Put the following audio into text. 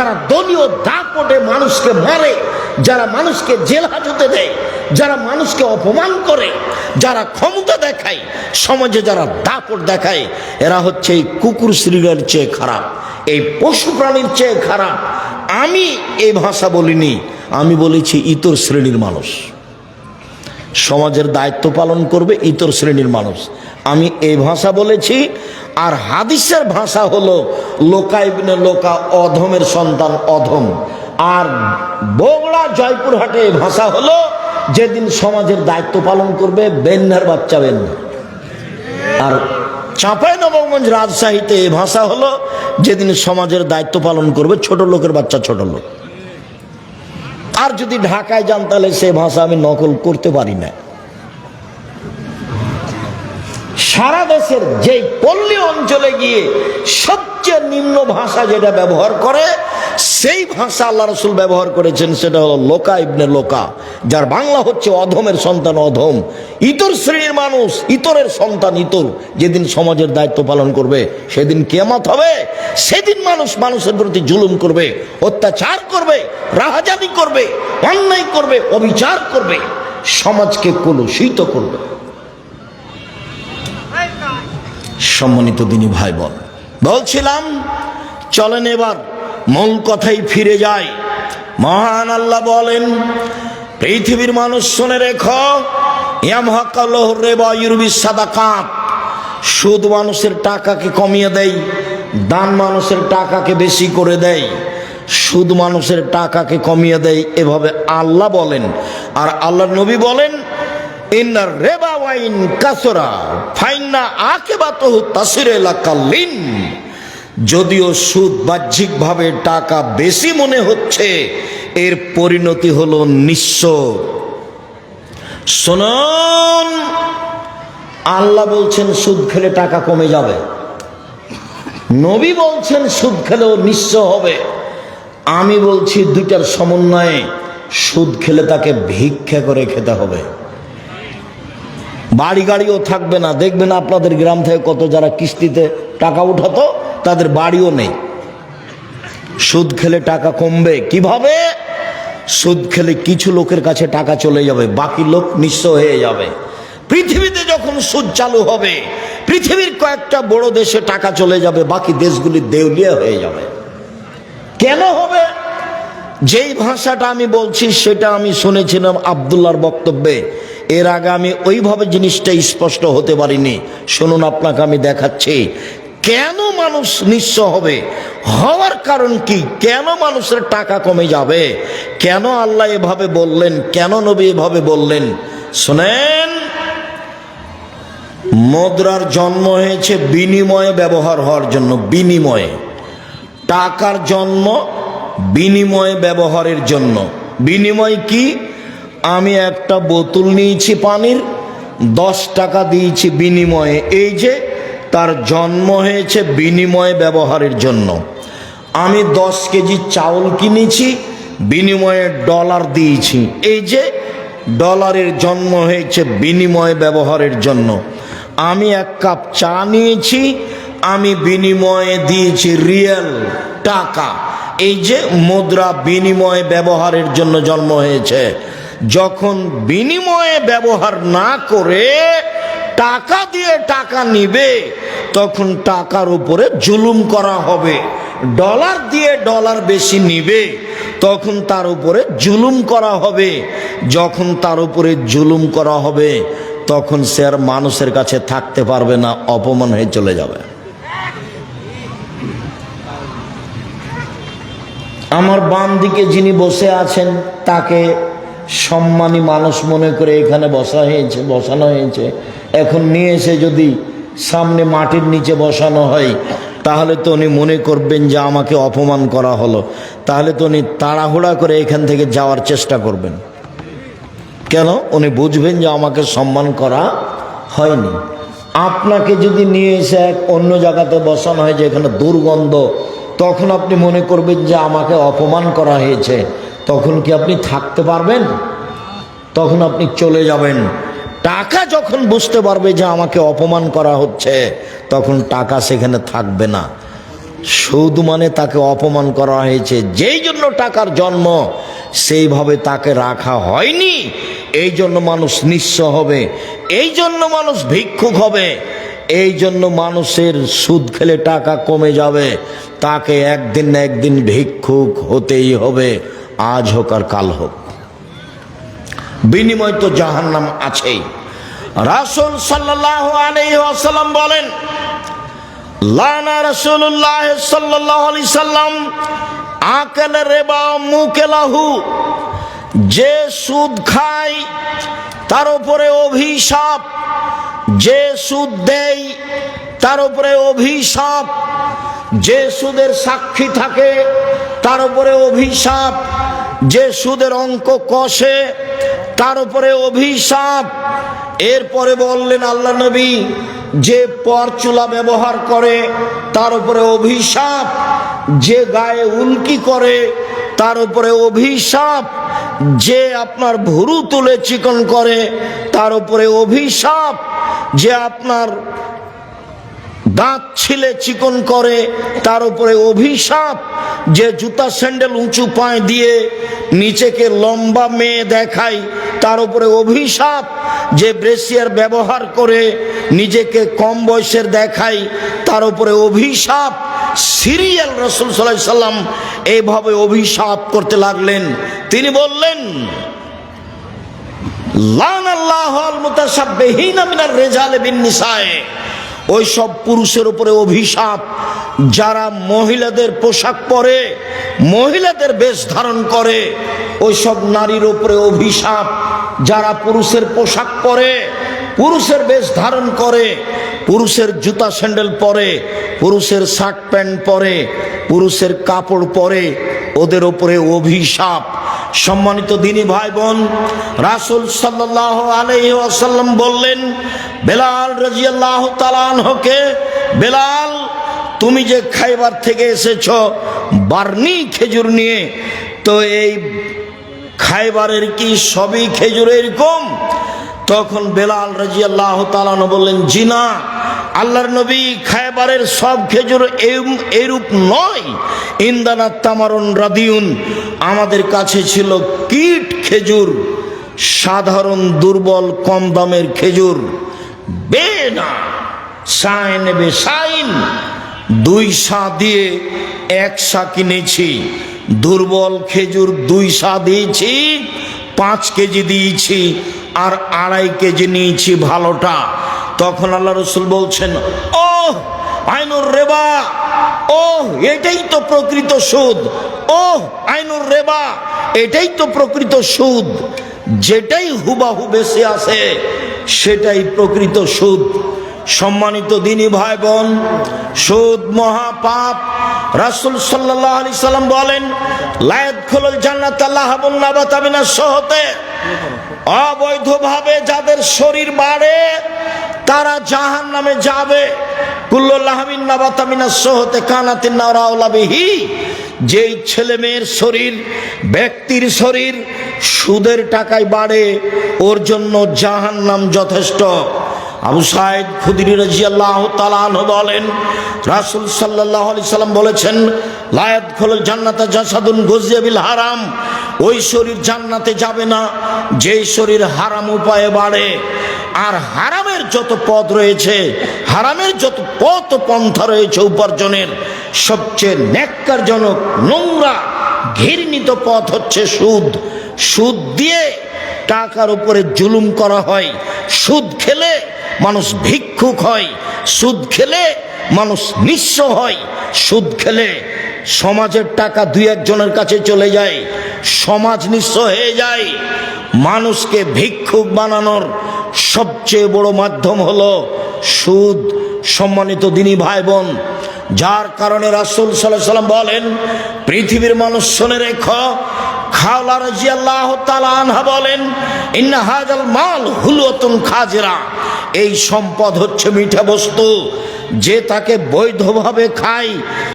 যারা দলীয় দাপটে মানুষকে মারে, যারা মানুষকে জেল হাজতে দেয়, যারা মানুষকে অপমান করে, যারা ক্ষমতা দেখায়, সমাজে যারা দাপট দেখায়, এরা হচ্ছে এই কুকুর শ্রীরের চেয়ে খারাপ, এই পশু প্রাণীর চেয়ে খারাপ। আমি এই ভাষা বলিনি, আমি বলেছি ইতর শ্রেণির মানুষ। সমাজের দায়িত্ব পালন করবে ইতর শ্রেণির মানুষ। আমি এই ভাষা বলেছি, আর হাদিসের ভাষা হলো লোকাইবিনে লোকা অধমের সন্তান অধম। আর বগড়া জয়পুরহাটে এই ভাষা হলো যেদিন সমাজের দায়িত্ব পালন করবে বেন্নার বাচ্চা বেন্না। আর চাঁপাই নবগঞ্জ রাজশাহীতে এই ভাষা হলো যেদিন সমাজের দায়িত্ব পালন করবে ছোট লোকের বাচ্চা ছোট লোক। আর যদি ঢাকায় যান তাহলে সে ভাষা আমি নকল করতে পারি না। সারা দেশের যেই পল্লী অঞ্চলে গিয়ে সবচেয়ে নিম্ন ভাষা যেটা ব্যবহার করে, সেই ভাষা আল্লাহ রসুল ব্যবহার করেছেন, সেটা হলো লোকা ইবনে লোকা, যার বাংলা হচ্ছে অধমের সন্তান অধম। ইতর শ্রেণির মানুষ, ইতরের সন্তান ইতর। যেদিন সমাজের দায়িত্ব পালন করবে, সেদিন কেয়ামত হবে। সেদিন মানুষ মানুষের প্রতি জুলুম করবে, অত্যাচার করবে রাহাজানি করবে, অন্যায় করবে, অবিচার করবে, সমাজকে কলুষিত করবে। সম্মানিত দিনী ভাই বল বলছিলাম, চলেন এবার মূল কথাই ফিরে যায় মহান আল্লাহ বলেন, পৃথিবীর মানুষ শুনে রেখো সুদ মানুষের টাকাকে কমিয়ে দেয় দান মানুষের টাকাকে বেশি করে দেয় সুদ মানুষের টাকাকে কমিয়ে দেয় এভাবে আল্লাহ বলেন। আর আল্লাহ নবী বলেন রেবা ওয়াইন কাসরা যদিও সুদ বাহ্যিকভাবে টাকা বেশি মনে হচ্ছে, এর পরিণতি হলো নিঃস্ব। আল্লাহ বলছেন, সুদ খেলে টাকা কমে যাবে। নবী বলছেন, সুদ খেলেও নিঃস্ব হবে। আমি বলছি, দুইটার সমন্বয়ে সুদ খেলে তাকে ভিক্ষা করে খেতে হবে। বাড়ি গাড়িও থাকবে না। দেখবেন আপনাদের গ্রাম থেকে কত যারা কিস্তিতে টাকা উঠাতো, তাদের বাড়িও নেই। সুদ খেলে টাকা কমবে। কীভাবে? সুদ খেলে কিছু লোকের কাছে টাকা চলে যাবে, বাকি লোক নিঃস্ব হয়ে যাবে। পৃথিবীতে যখন সুদ চালু হবে, পৃথিবীর কয়েকটা বড় দেশে টাকা চলে যাবে, বাকি দেশগুলি দেউলিয়া হয়ে যাবে। কেন হবে? যেই ভাষাটা আমি বলছি, সেটা আমি শুনেছিলাম আবদুল্লার বক্তব্যে। এর আগে আমি ওইভাবে জিনিসটা স্পষ্ট হতে পারিনি। শুনুন, আপনাকে আমি দেখাচ্ছি। কেন মানুষ নিঃস্ব হবে? হওয়ার কারণ কি? কেন মানুষের টাকা কমে যাবে? কেন আল্লাহ এভাবে বললেন? কেন নবী এভাবে বললেন? শোনেন, মুদ্রার জন্ম হয়েছে বিনিময়ে ব্যবহার হওয়ার জন্য, বিনিময়ে। টাকার জন্ম বিনিময়ে ব্যবহারের জন্য। বিনিময় কি? আমি একটা বোতল নিয়েছি পানির, দশ টাকা দিয়েছি বিনিময়ে। এই যে, তার জন্ম হয়েছে বিনিময়ে ব্যবহারের জন্য। আমি দশ কেজি চাউল কিনেছি, বিনিময়ে ডলার দিয়েছি। এই যে, ডলারের জন্ম হয়েছে বিনিময় ব্যবহারের জন্য। আমি এক কাপ চা নিয়েছি, আমি বিনিময়ে দিয়েছি রিয়েল টাকা। এই যে, মুদ্রা বিনিময় ব্যবহারের জন্য জন্ম হয়েছে। যখন বিনিময়ে ব্যবহার না করে টাকা দিয়ে টাকা নিবে, তখন টাকার উপরে জুলুম করা হবে। ডলার দিয়ে ডলার বেশি নিবে, তখন তার উপরে জুলুম করা হবে। যখন তার উপরে জুলুম করা হবে, তখন সে আর মানুষের কাছে থাকতে পারবে না, অপমান হয়ে চলে যাবে। আমার বাম দিকে যিনি বসে আছেন, তাকে সম্মানী মানুষ মনে করে এখানে বসা হয়েছে, বসানো হয়েছে। এখন নিয়ে এসে যদি সামনে মাটির নিচে বসানো হয়, তাহলে তো উনি মনে করবেন যে আমাকে অপমান করা হলো। তাহলে তো উনি তাড়াহুড়া করে এখান থেকে যাওয়ার চেষ্টা করবেন। কেন? উনি বুঝবেন যে আমাকে সম্মান করা হয়নি। আপনাকে যদি নিয়ে এসে এক অন্য জায়গাতে বসানো হয় যে এখানে দুর্গন্ধ, তখন আপনি মনে করবেন যে আমাকে অপমান করা হয়েছে। তখন কি আপনি থাকতে পারবেন? তখন আপনি চলে যাবেন। টাকা যখন বুঝতে পারবে যে আমাকে অপমান করা হচ্ছে, তখন টাকা সেখানে থাকবে না। সুদ মানে তাকে অপমান করা হয়েছে। যেই জন্য টাকার জন্ম, সেইভাবে তাকে রাখা হয়নি। এই জন্য মানুষ নিঃস্ব হবে। এই জন্য মানুষ ভিক্ষুক হবে। এই জন্য মানুষের সুদ খেলে টাকা কমে যাবে। তাকে একদিন না একদিন ভিক্ষুক হতেই হবে। আজ হোক আর কাল হোক। বিনিময় তো জাহান্নাম আছেই। রাসুল সাল্লাহ আলাইহি ওয়াসাল্লাম বলেন, লানা রাসূলুল্লাহ সাল্লাল্লাহু আলাইহি সাল্লাম আকেল রেবা মুকেলাহু। যে সুদ খায়, তার উপরে অভিশাপ। যে সুদ দেয়, তার উপরে অভিশাপ। যে সুদের সাক্ষী থাকে, তার উপরে অভিশাপ। যে সুদের অঙ্ক কষে, তার উপরে অভিশাপ। এরপরে বললেন, আল্লাহ নবী, যে পরচুলা ব্যবহার করে, তার উপরে অভিশাপ। যে গায়ে উল্কি করে, তার উপরে অভিশাপ। যে আপনার ভুরু তুলে চিকন করে, তার উপরে অভিশাপ। যে আপনার দাঁত ছিলে চিকন করে, তার উপরে অভিশাপ, যে জুতা স্যান্ডেল উঁচু পায়ে দিয়ে নিচেকে লম্বা মেয়ে দেখায়, তার উপরে অভিশাপ, যে ব্রেসিয়ার ব্যবহার করে নিজেকে কম বয়সের দেখায়, তার উপরে অভিশাপ। সিরিয়াল রসুল সাল্লাহ সাল্লাম এইভাবে অভিশাপ করতে লাগলেন। তিনি বললেন লান আল্লাহ রিজালি বিন নিসায়ে। ওই সব পুরুষের উপরে অভিশাপ। যারা মহিলাদের পোশাক পরে, মহিলাদের বেশ ধারণ করে, ওই সব নারীর উপরে অভিশাপ। যারা পুরুষের পোশাক পরে, পুরুষের বেশ ধারণ করে, পুরুষের জুতা স্যান্ডেল পরে, পুরুষের শার্ট প্যান্ট পরে, পুরুষের কাপড় পরে, ওদের উপরে অভিশাপ। সম্মানিত দিনী ভাই বোন রাসুল সাল্লাহ আলহি বললেন, বেলাল রাজিয়াল্লাহ তালানহকে বেলাল, তুমি যে খাইবার থেকে এসেছ বার্নি খেজুর নিয়ে, তো এই খাইবারের কি সবই খেজুর এরকম তখন বেলাল রাজিয়াল্লাহ তালান বললেন জিনা আল্লাহর নবী খায়বারের সব খেজুর এরূপ নয়। ইন্দানা তামারুন রাদিউন, আমাদের কাছে ছিল কীট খেজুর, সাধারণ দুর্বল কম দামের খেজুর। বে না সাইন বে সাইন, দুই সা দিয়ে এক সা কিনেছি। দুর্বল খেজুর দুই সা দিয়েছি, পাঁচ কেজি দিয়েছি, আর আড়াই কেজি নিয়েছি ভালোটা। তখন আল্লাহ রসুল বলছেন ও আইনুর রেবা ও এটাই তো প্রকৃত সুদ ও আইনুর রেবা, এটাই তো প্রকৃত সুদ, যেটাই হুবাহু বেশি আছে, সেটাই প্রকৃত সুদ। সম্মানিত দিনী ভাই বোন সুদ মহাপাপ, রাসুল সাল্লাহ আলি সাল্লাম বলেন লায়ত খোলল জান্নাত, আল্লাহ নাবাতাবিনা সহতে। অবৈধভাবে যাদের শরীর বাড়ে তারা জাহান নামে যাবে কুল্লাহমিন নাবাতামিনা সহতে যেই ছেলে মেয়ের শরীর, ব্যক্তির শরীর সুদের টাকায় বাড়ে, ওর জন্য জাহান নাম যথেষ্ট। আবু সাইদ খুদির রাজিয়াল্লাহ তালান বলেন, রাসুল সাল্লাহ আলি সাল্লাম বলেছেন লায়াত খোল জান্নাতে জাসাদুন গজিয়াবিল হারাম। ওই শরীর জান্নাতে যাবে না যেই শরীর হারাম উপায়ে বাড়ে। আর হারামের যত পথ রয়েছে, হারামের যত পথ পন্থা রয়েছে উপার্জনের, সবচেয়ে ন্যাক্কারজনক নোংরা, ঘৃণিত পথ হচ্ছে সুদ। সুদ দিয়ে টাকার উপরে জুলুম করা হয়। সুদ খেলে মানুষ ভিক্ষুক হয়, সুদ খেলে মানুষ নিঃস্ব হয়। সুদ খেলে সমাজের টাকা দুই একজনের কাছে চলে যায়, সমাজ নিঃস্ব হয়ে যায়। মানুষকে ভিক্ষুক বানানোর সবচেয়ে বড় মাধ্যম হলো সুদ, সম্মানিত দিনী ভাই বোন যার কারণে রাসুল সাল্লাহ সাল্লাম বলেন, পৃথিবীর মানুষ শোনে রেখ খাওলা আনহা বলেন মাল খাজরা। এই সম্পদ হচ্ছে মিঠা বস্তু যে তাকে বৈধভাবে খায়।